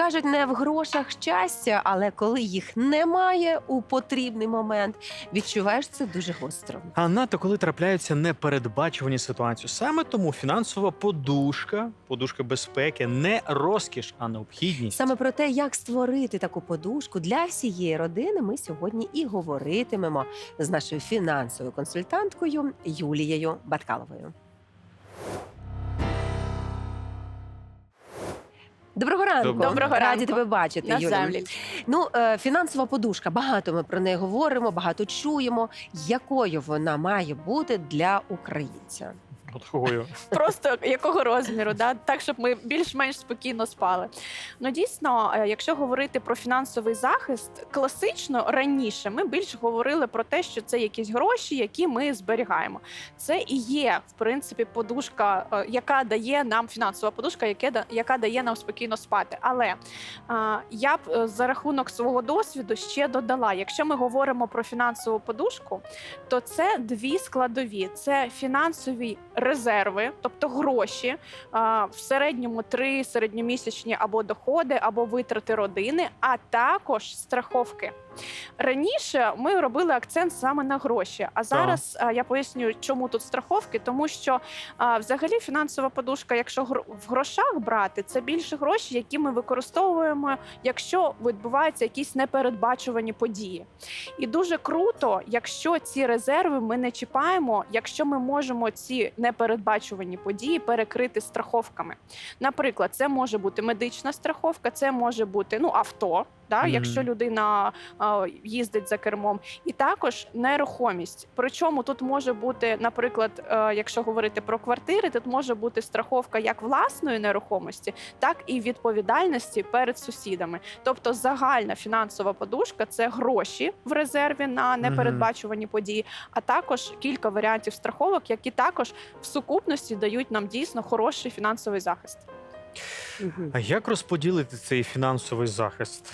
Кажуть, не в грошах щастя, але коли їх немає у потрібний момент, відчуваєш це дуже гостро. А надто коли трапляються непередбачувані ситуації. Саме тому фінансова подушка, подушка безпеки не розкіш, а необхідність. Саме про те, як створити таку подушку для всієї родини, ми сьогодні і говоритимемо з нашою фінансовою консультанткою Юлією Баткаловою. Доброго ранку. Доброго. Доброго Раді ранку. тебе бачити, На землі. Ну, е, фінансова подушка. Багато ми про неї говоримо, багато чуємо. Якою вона має бути для українця? Отхою. Просто якого розміру, да? так, щоб ми більш-менш спокійно спали. Ну дійсно, е, якщо говорити про фінансовий захист, класично раніше ми більше говорили про те, що це якісь гроші, які ми зберігаємо. Це і є, в принципі, подушка, е, яка дає нам фінансова подушка, яка дає нам спокійно спати. Але е, я б за рахунок свого досвіду ще додала: якщо ми говоримо про фінансову подушку, то це дві складові: це фінансові резерви, тобто гроші, в середньому три середньомісячні або доходи, або витрати родини, а також страховки. Раніше ми робили акцент саме на гроші. А зараз а, я поясню, чому тут страховки, тому що а, взагалі фінансова подушка, якщо гро- в грошах брати, це більше гроші, які ми використовуємо, якщо відбуваються якісь непередбачувані події. І дуже круто, якщо ці резерви ми не чіпаємо, якщо ми можемо ці непередбачувані події перекрити страховками. Наприклад, це може бути медична страховка, це може бути ну авто. Да, Мгм. якщо людина а, їздить за кермом, і також нерухомість. Причому тут може бути, наприклад, е, якщо говорити про квартири, тут може бути страховка як власної нерухомості, так і відповідальності перед сусідами. Тобто загальна фінансова подушка це гроші в резерві на непередбачувані події, а також кілька варіантів страховок, які також в сукупності дають нам дійсно хороший фінансовий захист. А як розподілити цей фінансовий захист?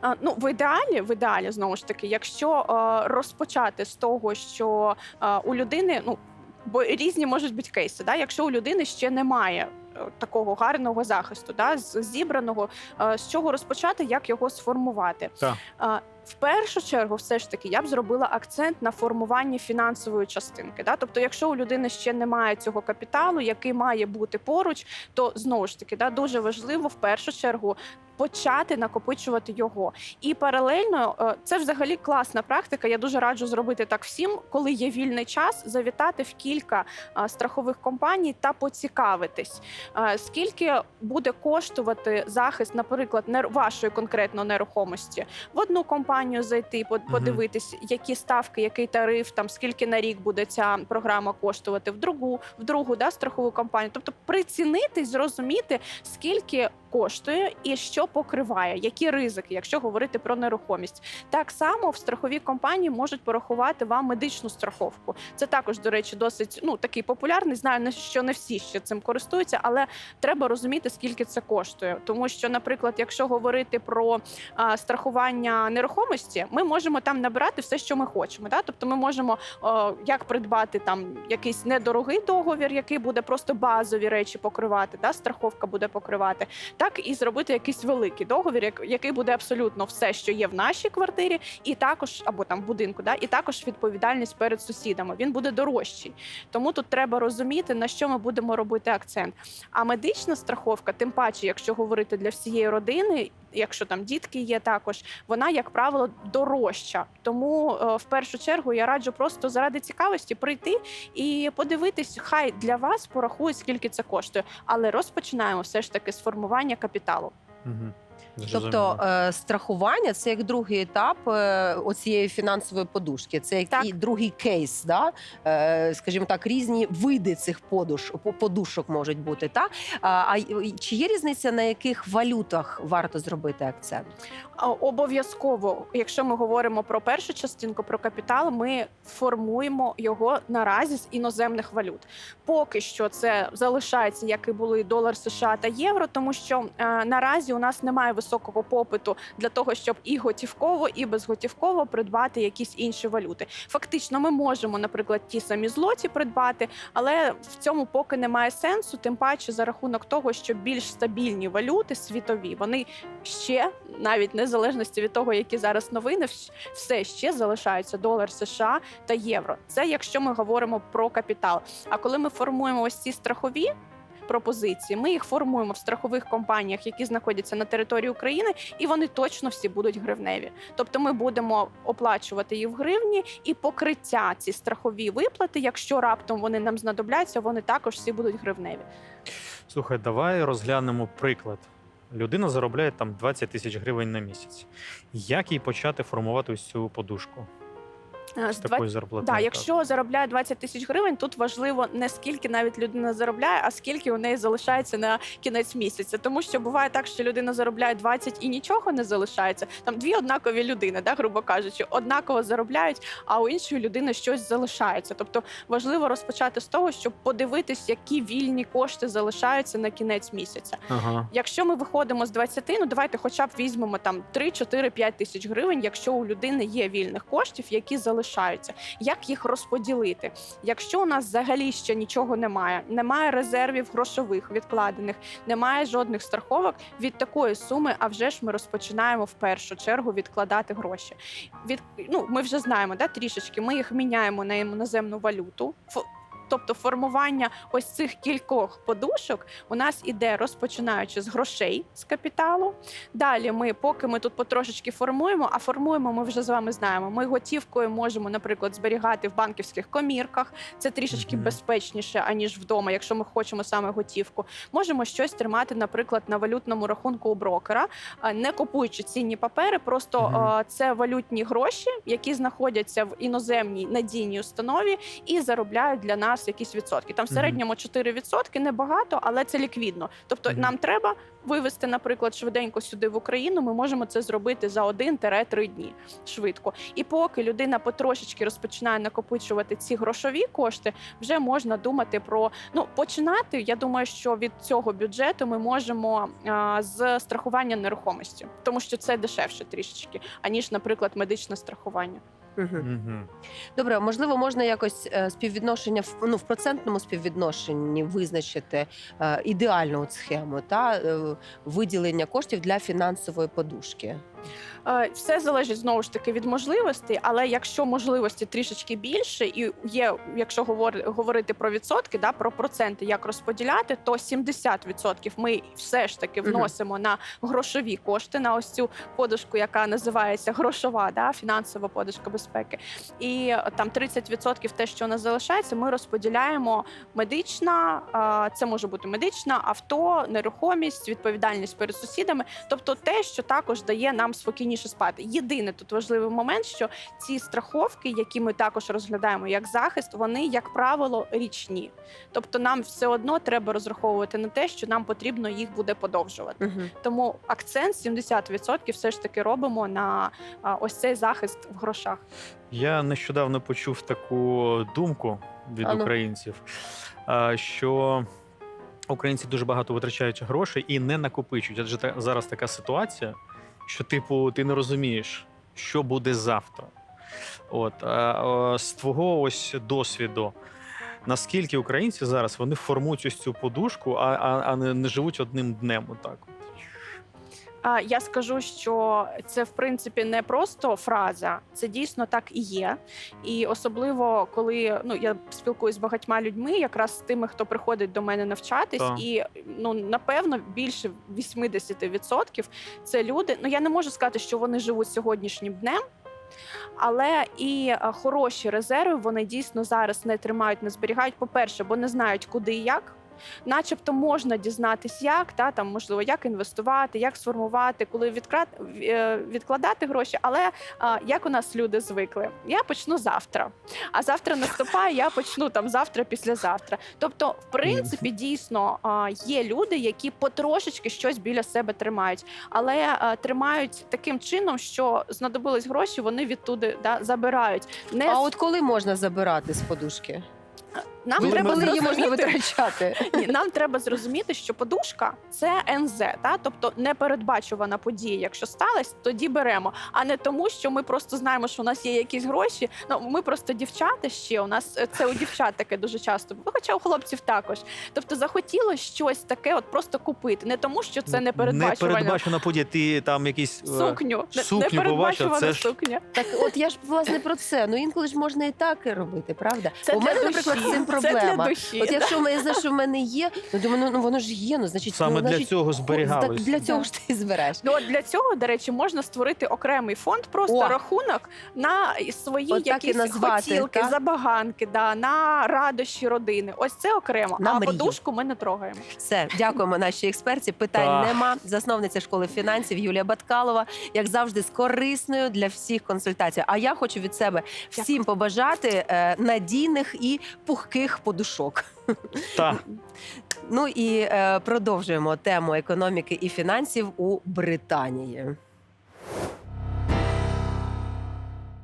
А, Ну, в ідеалі, в ідеалі, знову ж таки, якщо е, розпочати з того, що е, у людини, ну бо різні можуть бути кейси, да? якщо у людини ще немає. е, Такого гарного захисту, да, з- зібраного, з чого розпочати, як його сформувати. Так. В першу чергу, все ж таки, я б зробила акцент на формуванні фінансової частинки. Да? Тобто, якщо у людини ще немає цього капіталу, який має бути поруч, то знову ж таки да, дуже важливо в першу чергу почати накопичувати його. І паралельно е, це взагалі класна практика. Я дуже раджу зробити так всім, коли є вільний час, завітати в кілька е, страхових компаній та поцікавитись, е, скільки буде коштувати захист, наприклад, вашої конкретно нерухомості, в одну компанію зайти, по- подивитись, які ставки, який тариф, там скільки на рік буде ця програма коштувати, в другу, в другу да, страхову компанію. Тобто прицінитись, зрозуміти, скільки коштує і що покриває, які ризики, якщо говорити про нерухомість. Так само в страховій компанії можуть порахувати вам медичну страховку. Це також, до речі, досить ну такий популярний. Знаю, що не всі ще цим користуються, але треба розуміти, скільки це коштує. Тому що, наприклад, якщо говорити про а, страхування нерухомості, ми можемо там набирати все, що ми хочемо. Да? Тобто, ми можемо о, як придбати там якийсь недорогий договір, який буде просто базові речі покривати, да? страховка буде покривати так і зробити якийсь великий договір, як- який буде абсолютно все, що є в нашій квартирі, і також або там будинку, да, і також відповідальність перед сусідами. Він буде дорожчий. Тому тут треба розуміти, на що ми будемо робити акцент. А медична страховка, тим паче, якщо говорити для всієї родини, якщо там дітки є також, вона, як правило, дорожча. Тому е, в першу чергу я раджу просто заради цікавості прийти і подивитись, хай для вас порахують, скільки це коштує. Але розпочинаємо все ж таки з формування капіталу. Угу. Тобто е, страхування це як другий етап е, оцієї фінансової подушки. Це як Так. і другий кейс, да? е, скажімо так, різні види цих подуш, по- подушок можуть бути. Та? А, а й- чи є різниця, на яких валютах варто зробити акцент? А, Обов'язково, якщо ми говоримо про першу частинку, про капітал, ми формуємо його наразі з іноземних валют. Поки що це залишається, як і були долар США та євро, тому що е, наразі у нас немає високого попиту для того, щоб і готівково, і безготівково придбати якісь інші валюти. Фактично, ми можемо, наприклад, ті самі злоті придбати, але в цьому поки немає сенсу, тим паче за рахунок того, що більш стабільні валюти світові, вони ще навіть незалежності від того, які зараз новини, все ще залишаються долар США та євро. Це якщо ми говоримо про капітал. А коли ми формуємо ось ці страхові. Пропозиції ми їх формуємо в страхових компаніях, які знаходяться на території України, і вони точно всі будуть гривневі. Тобто, ми будемо оплачувати їх в гривні, і покриття ці страхові виплати, якщо раптом вони нам знадобляться, вони також всі будуть гривневі. Слухай, давай розглянемо приклад. Людина заробляє там 20 тисяч гривень на місяць. Як їй почати формувати ось цю подушку з з такою зарплатою? Так, якщо заробляє 20 тисяч гривень, тут важливо не скільки навіть людина заробляє, а скільки у неї залишається на кінець місяця. Тому що буває так, що людина заробляє 20 і нічого не залишається. Там дві однакові людини, да, грубо кажучи, однаково заробляють, а у іншої людини щось залишається. Тобто важливо розпочати з того, щоб подивитись, які вільні кошти залишаються на кінець місяця. Ага. Якщо ми виходимо з 20, ну давайте хоча б візьмемо там 3, 4, 5 тисяч гривень, якщо у людини є вільних коштів, які залишаються. Як їх розподілити? Якщо у нас взагалі ще нічого немає, немає резервів грошових відкладених, немає жодних страховок від такої суми, а вже ж ми розпочинаємо в першу чергу відкладати гроші. Від ну ми вже знаємо, да, трішечки. Ми їх міняємо на іноземну валюту. Тобто формування ось цих кількох подушок у нас іде розпочинаючи з грошей з капіталу. Далі ми, поки ми тут потрошечки формуємо, а формуємо, ми вже з вами знаємо. Ми готівкою можемо, наприклад, зберігати в банківських комірках. Це трішечки Мгм. безпечніше аніж вдома, якщо ми хочемо саме готівку. Можемо щось тримати, наприклад, на валютному рахунку у брокера, не купуючи цінні папери. Просто Мгм. а, це валютні гроші, які знаходяться в іноземній надійній установі і заробляють для нас якісь відсотки. Там в середньому 4% небагато, але це ліквідно. Тобто нам треба вивезти, наприклад, швиденько сюди в Україну. Ми можемо це зробити за 1-3 дні швидко. І поки людина потрошечки розпочинає накопичувати ці грошові кошти, вже можна думати про ну починати. Я думаю, що від цього бюджету ми можемо а, з страхування нерухомості, тому що це дешевше трішечки, аніж, наприклад, медичне страхування. Добре, можливо, можна якось е, співвідношення в ну в процентному співвідношенні визначити е, ідеальну от схему та е, виділення коштів для фінансової подушки. Е, Все залежить знову ж таки від можливостей, але якщо можливості трішечки більше, і є, якщо говорити про відсотки, да про проценти, як розподіляти, то 70% ми все ж таки вносимо на грошові кошти, на ось цю подушку, яка називається грошова, да, фінансова подушка безпеки. І е, там 30% те, що у нас залишається, ми розподіляємо медична, е, це може бути медична, авто, нерухомість, відповідальність перед сусідами, тобто те, що також дає нам спокійніше спати. Єдине тут важливий момент, що ці страховки, які ми також розглядаємо як захист, вони, як правило, річні. Тобто, нам все одно треба розраховувати на те, що нам потрібно їх буде подовжувати. Угу. Тому акцент 70% все ж таки робимо на ось цей захист в грошах. Я нещодавно почув таку думку від Ану. українців, що українці дуже багато витрачають грошей і не накопичують. Адже зараз така ситуація, що, типу, ти не розумієш, що буде завтра. От о, з твого ось досвіду. Наскільки українці зараз вони формують ось цю подушку, а, а, а не, не живуть одним днем? Отак. Я скажу, що це в принципі не просто фраза, це дійсно так і є. І особливо коли ну я спілкуюсь з багатьма людьми, якраз з тими, хто приходить до мене навчатись, Так. і ну напевно більше 80% це люди. Ну я не можу сказати, що вони живуть сьогоднішнім днем. Але і е, хороші резерви вони дійсно зараз не тримають, не зберігають. По-перше, бо не знають, куди і як. Начебто можна дізнатись, як та там можливо як інвестувати, як сформувати, коли відкрат, е, відкладати гроші. Але а, як у нас люди звикли, я почну завтра. А завтра наступає, я почну там завтра, післязавтра. Тобто, в принципі, дійсно а, є люди, які потрошечки щось біля себе тримають, але а, тримають таким чином, що знадобились гроші, вони відтуди да, забирають. Не А от коли можна забирати з подушки? Нам Коли треба Коли її можна зрозуміти, витрачати? Ні, нам треба зрозуміти, що подушка це НЗ, та тобто непередбачувана подія. Якщо сталася, тоді беремо. А не тому, що ми просто знаємо, що у нас є якісь гроші. Ну ми просто дівчата ще. У нас е, це у дівчат таке дуже часто. було, Хоча у хлопців також. Тобто захотіло щось таке, от просто купити, не тому, що це непередбачувано. Непередбачена подія. Ти там якийсь е, Сукню, Не- сукню побачив, непередбачувана це ж- сукня. Так, от я ж власне про це. Ну інколи ж можна і так робити, правда? Це У для мене, наприклад, з цим Це для душі. От якщо ми знаю, що в мене є, ну думаю, ну, ну воно ж є, ну значить, Саме ну, для значить, цього зберігалось. Так для цього Да. ж ти збереш. Ну, от для цього, до речі, можна створити окремий фонд, просто О! рахунок на свої От так і якісь назвати, хотілки, так? забаганки, да, на радощі родини. Ось це окремо. На а мрію. подушку ми не трогаємо. Все, дякуємо нашій експерті. Питань Так. нема. Засновниця школи фінансів Юлія Баткалова, як завжди, з корисною для всіх консультацією. А я хочу від себе всім побажати е, надійних і пухких подушок. Та. Ну і е, продовжуємо тему економіки і фінансів у Британії.